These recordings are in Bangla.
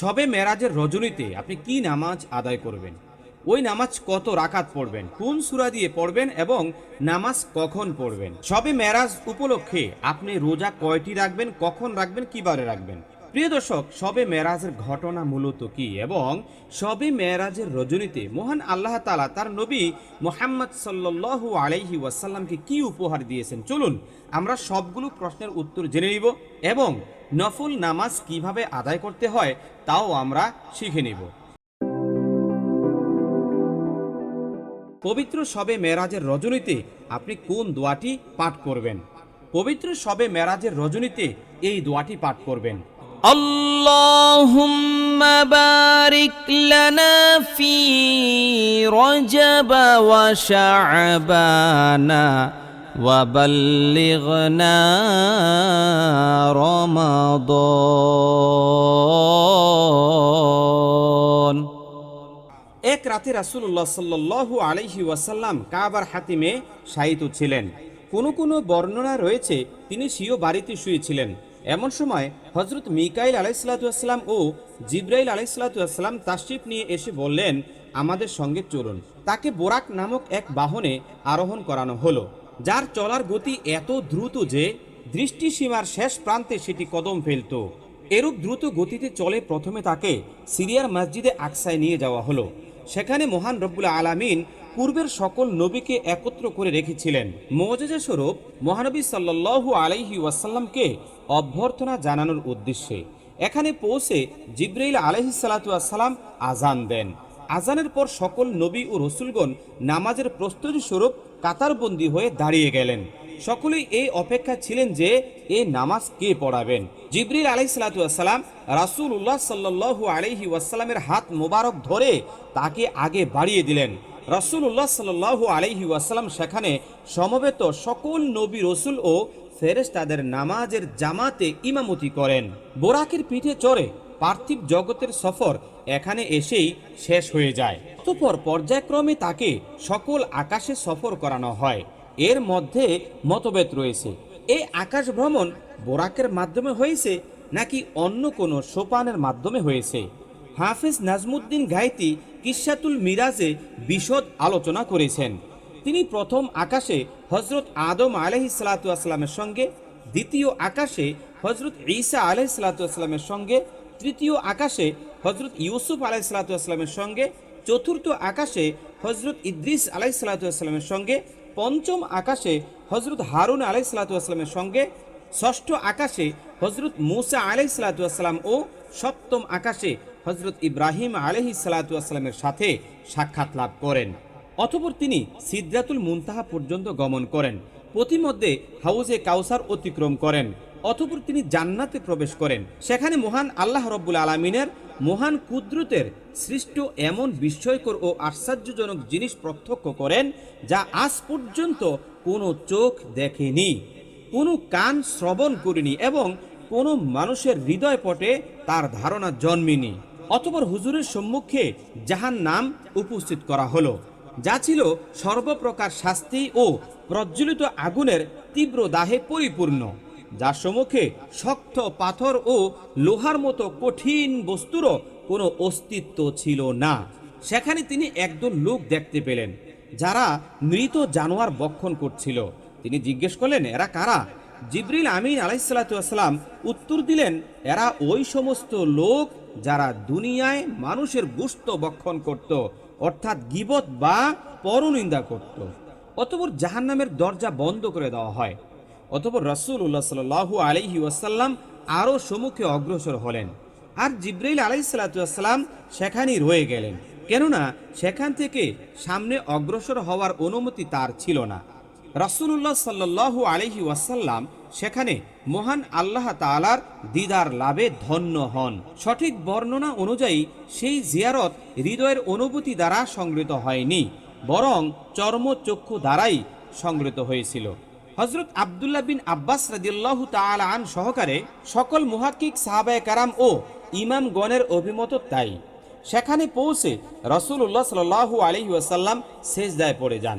সবে মেরাজের রজনীতে আপনি কি নামাজ আদায় করবেন? ওই নামাজ কত রাখাত পড়বেন? কোন সুরা দিয়ে পড়বেন এবং নামাজ কখন পড়বেন? সবে মেরাজ উপলক্ষে আপনি রোজা কয়টি রাখবেন? কখন রাখবেন? কিবারে রাখবেন? প্রিয় দর্শক, সবে মেরাজের ঘটনা মূলত কি এবং সবে মেরাজের রজনীতে মহান আল্লাহ তালা তার নবী মোহাম্মদ সাল্লু আলাইহি ওয়াসাল্লামকে কি উপহার দিয়েছেন? চলুন আমরা সবগুলো প্রশ্নের উত্তর জেনে নিব এবং নফল নামাজ কীভাবে আদায় করতে হয় তাও আমরা শিখে নিব। পবিত্র সবে মেরাজের রজনীতে আপনি কোন দোয়াটি পাঠ করবেন? পবিত্র সবে মেরাজের রজনীতে এই দোয়াটি পাঠ করবেন। اللهم بارك لنا في رجب وشعبان وبلغنا رمضان এক রাতে রাসূলুল্লাহ সাল্লাল্লাহু আলাইহি ওয়াসাল্লাম কাবার হাতিমে শায়িত ছিলেন কোনো কোনো বর্ণনা রয়েছে তিনি স্বীয় বাড়িতে শুয়েছিলেন এমন সময় হজরত মিকাইল আলাইসালাতুয়াসাল্লাম ও জিব্রাইল আলাইসালাতুয়াসাল্লাম তাশরিফ নিয়ে এসে বললেন, আমাদের সঙ্গে চলুন। তাকে বোরাক নামক এক বাহনে আরোহণ করানো হলো, যার চলার গতি এত দ্রুত যে দৃষ্টিসীমার শেষ প্রান্তে সেটি কদম ফেলত। এরূপ দ্রুত গতিতে চলে প্রথমে তাকে সিরিয়ার মসজিদে আকসায় নিয়ে যাওয়া হলো। সেখানে মহান রব্বুল আলামিন পূর্বের সকল নবীকে একত্র করে রেখেছিলেন। মৌজেজা স্বরূপ মহানবী সাল্লাল্লাহু আলাইহি ওয়াসাল্লামকে অভ্যর্থনা জানানোর উদ্দেশ্যে এখানে পৌঁছে জিব্রাইল আলহি সালাম আজান দেন। আজানের পর সকল নবী ও রসুলগণ নামাজের প্রস্তুতি স্বরূপ কাতারবন্দি হয়ে দাঁড়িয়ে গেলেন। সকলেই এই অপেক্ষা ছিলেন যে এ নামাজ কে পড়াবেন। জিবরিল আলাই সালাতাম রাসুল উল্লাহ সাল্লাহ আলহি ওয়াসাল্লামের হাত মোবারক ধরে তাকে আগে বাড়িয়ে দিলেন। রাসুল উল্লাহ সাল্লাহ আলহি ওয়াসাল্লাম সেখানে সমবেত সকল নবী রসুল ও ফেরেস তাদের নামাজের জামাতে ইমামতি করেন। বোরাকের পিঠে চড়ে পার্থিব জগতের সফর এখানে এসেই শেষ হয়ে যায়। অতঃপর পর্যায়ক্রমে তাকে সকল আকাশে সফর করানো হয়। এর মধ্যে মতভেদ রয়েছে। এই আকাশ ভ্রমণ বোরাকের মাধ্যমে হয়েছে নাকি অন্য কোনো সোপানের মাধ্যমে হয়েছে? হাফিজ নাজমুদ্দিন গাইতি কিসাতুল মিরাজে বিশদ আলোচনা করেছেন। তিনি প্রথম আকাশে হজরত আদম আলহি সালাতামের সঙ্গে, দ্বিতীয় আকাশে হজরত ঈসা আলহি সালাতামের সঙ্গে, তৃতীয় আকাশে হজরত ইউসুফ আলাহি সালাতামের সঙ্গে, চতুর্থ আকাশে হজরত ইদ্রিস আলাহি সালাতামের সঙ্গে, পঞ্চম আকাশে হজরত হারুন আলাই সালাতামের সঙ্গে, ষষ্ঠ আকাশে হজরত মুসা আলাই সালাতাম ও সপ্তম আকাশে হজরত ইব্রাহিম আলহি সালাতামের সাথে সাক্ষাৎ লাভ করেন। অতপর তিনি সিদ্রাতুল মুনতাহা পর্যন্ত গমন করেন। প্রতিমধ্যে হাউজে কাউসার অতিক্রম করেন। অতপর তিনি জান্নাতে প্রবেশ করেন। সেখানে মহান আল্লাহ রব্বুল আলমিনের মহান কুদরতের সৃষ্ট এমন বিস্ময়কর ও আশ্চর্যজনক জিনিস প্রত্যক্ষ করেন, যা আজ পর্যন্ত কোনো চোখ দেখেনি, কোনো কান শ্রবণ করেনি এবং কোনো মানুষের হৃদয় পটে তার ধারণা জন্মেনি। অতপর হুজুরের সম্মুখে জাহান নাম উপস্থিত করা হলো, যা ছিল সর্বপ্রকার শাস্তি ও প্রজ্বলিত আগুনের তীব্র দাহে পরিপূর্ণ, যার সম্মুখে শক্ত পাথর ও লোহার মতো কঠিন বস্তুরও কোনো অস্তিত্ব ছিল না। সেখানে তিনি একদল লোক দেখতে পেলেন, যারা মৃত জানোয়ার বক্ষণ করছিল। তিনি জিজ্ঞেস করলেন, এরা কারা? জিবরিল আমিন আলাইসালাতাম উত্তর দিলেন, এরা ওই সমস্ত লোক যারা দুনিয়ায় মানুষের গুস্ত বক্ষণ করত, অর্থাৎ গিবত বা পরনিন্দা করত। অতপর জাহান্নামের দরজা বন্ধ করে দেওয়া হয়। অতপর রসুল উল্লাহ সাল আলহি ওয়াসাল্লাম আরও সম্মুখে অগ্রসর হলেন। আর জিব্রাইল আলাইসাল্লাম সেখানেই রয়ে গেলেন। কেননা সেখান থেকে সামনে অগ্রসর হওয়ার অনুমতি তার ছিল না। রাসুল্লাহ সাল্লাহু আলহি ওয়াসাল্লাম সেখানে মহান আল্লাহ তালার দিদার লাভে ধন্য হন। সঠিক বর্ণনা অনুযায়ী সেই জিয়ারত হৃদয়ের অনুভূতি দ্বারা সংগৃহীত হয়নি, বরং চর্মচক্ষু দ্বারাই সংগৃহীত হয়েছিল। হজরত আবদুল্লাহ বিন আব্বাস রাদিল্লাহু তাআলা আন সহকারে সকল মুহাক্কিক সাহাবায়ে কারাম ও ইমামগণের অভিমত তাই। সেখানে পৌঁছে রসুল্লাহ সাল্লাহু আলহি ওয়াসাল্লাম সেজদায় পড়ে যান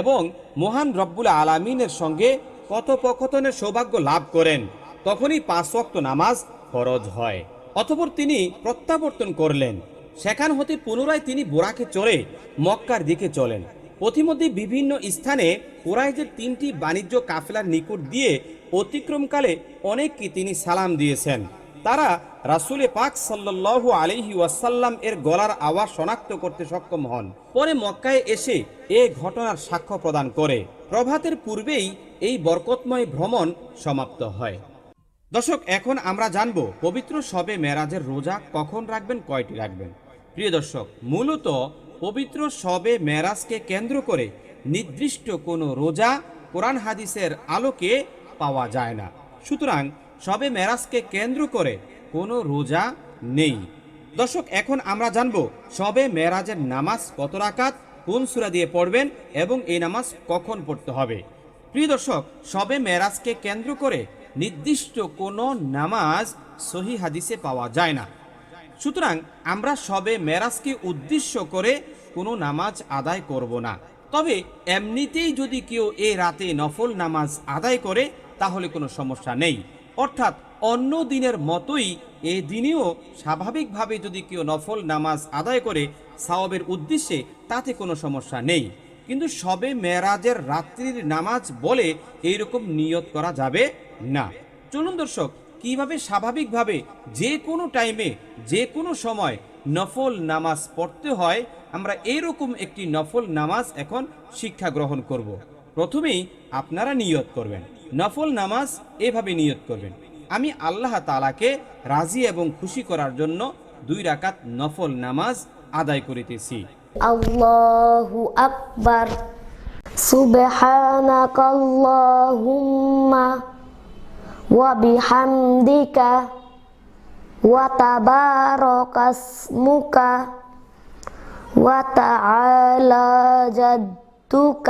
এবং মহান রব্বুল আলামিনের সঙ্গে কথোপকথনের সৌভাগ্য লাভ করেন। তখনই পাঁচ ওয়াক্ত নামাজ ফরজ হয়। অতপর তিনি প্রত্যাবর্তন করলেন। সেখান হতে পুনরায় তিনি বোরাকে চড়ে মক্কার দিকে চলেন। প্রতিমধ্যে বিভিন্ন স্থানে কোরাইজের তিনটি বাণিজ্য কাফেলার নিকট দিয়ে অতিক্রমকালে অনেককে তিনি সালাম দিয়েছেন। তারা রাসুলে পাক সাল্লাল্লাহু আলিহি ওয়াসাল্লাম এর গলার আওয়াজ শনাক্ত করতে সক্ষম হন। পরে মক্কায় এসে এ ঘটনার সাক্ষ্য প্রদান করে। প্রভাতের পূর্বেই এই বরকতময় ভ্রমণ সমাপ্ত হয়। দর্শক, এখন আমরা জানব পবিত্র শবে মেরাজের রোজা কখন রাখবেন, কয়টি রাখবেন? প্রিয় দর্শক, মূলত পবিত্র শবে মেরাজকে কেন্দ্র করে নির্দিষ্ট কোনো রোজা কোরআন হাদিসের আলোকে পাওয়া যায় না। সুতরাং শবে মেরাজকে কেন্দ্র করে কোনো রোজা নেই। দর্শক, এখন আমরা জানব সবে মেরাজের নামাজ কত রাকাত, কোন সূরা দিয়ে পড়বেন এবং এই নামাজ কখন পড়তে হবে। প্রিয় দর্শক, সবে মেরাজকে কেন্দ্র করে নির্দিষ্ট কোনো নামাজ সহি হাদিসে পাওয়া যায় না। সুতরাং আমরা সবে মেরাজকে উদ্দেশ্য করে কোনো নামাজ আদায় করব না। তবে এমনিতেই যদি কেউ এ রাতে নফল নামাজ আদায় করে, তাহলে কোনো সমস্যা নেই। অর্থাৎ অন্য দিনের মতোই এই দিনেও স্বাভাবিকভাবে যদি কেউ নফল নামাজ আদায় করে সাওয়াবের উদ্দেশ্যে, তাতে কোনো সমস্যা নেই। কিন্তু সবে মেরাজের রাত্রির নামাজ বলে এইরকম নিয়ত করা যাবে না। চলুন দর্শক, কীভাবে স্বাভাবিকভাবে যে কোনো টাইমে, যে কোনো সময় নফল নামাজ পড়তে হয়, আমরা এরকম একটি নফল নামাজ এখন শিক্ষা গ্রহণ করব। প্রথমেই আপনারা নিয়ত করবেন। নফল নামাজ এভাবে নিয়ত করবেন আমি আল্লাহ তালাকে রাজি এবং খুশি করার জন্য দুই রাকাত নফল নামাজ আদায় করিতেছি الله أكبر سبحانك اللهم وبحمدك وتبارك اسمك وتعالى جدك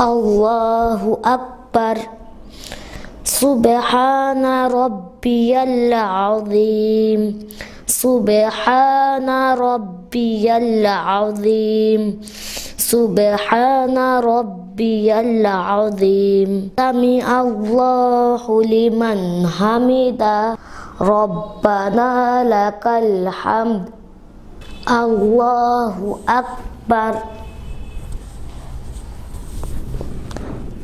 الله أكبر. سبحان ربي العظيم. سبحان ربي العظيم. سبحان ربي العظيم. سمع الله لمن حمد ربنا لك الحمد. الله أكبر.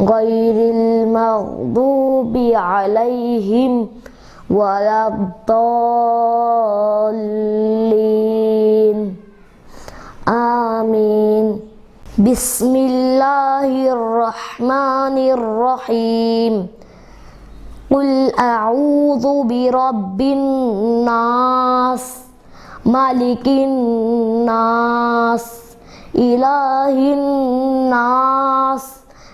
غير المغضوب عليهم ولا الضالين. آمين. بسم الله الرحمن الرحيم. قل أعوذ برب الناس ملك الناس إله الناس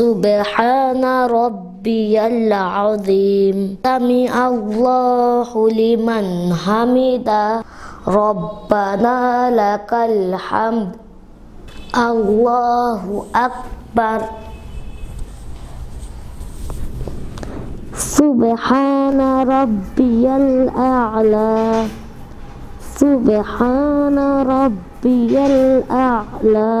سبحان ربي العظيم. سمع الله لمن حمده. ربنا لك الحمد. الله أكبر. سبحان ربي الأعلى. سبحان ربي الأعلى.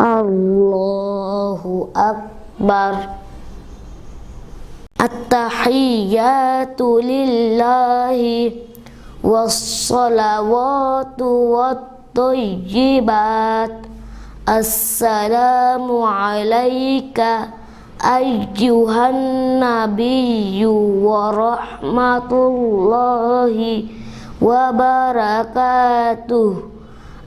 الله أكبر التحيات لله والصلوات والطيبات السلام عليك أيها النبي ورحمة الله وبركاته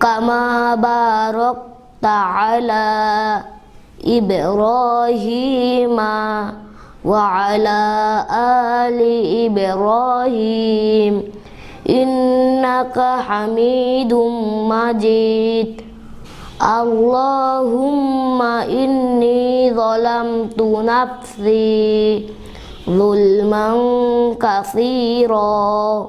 كما باركت على إبراهيم وعلى آل إبراهيم إنك حميد مجيد اللهم إني ظلمت نفسي ظلما كثيرا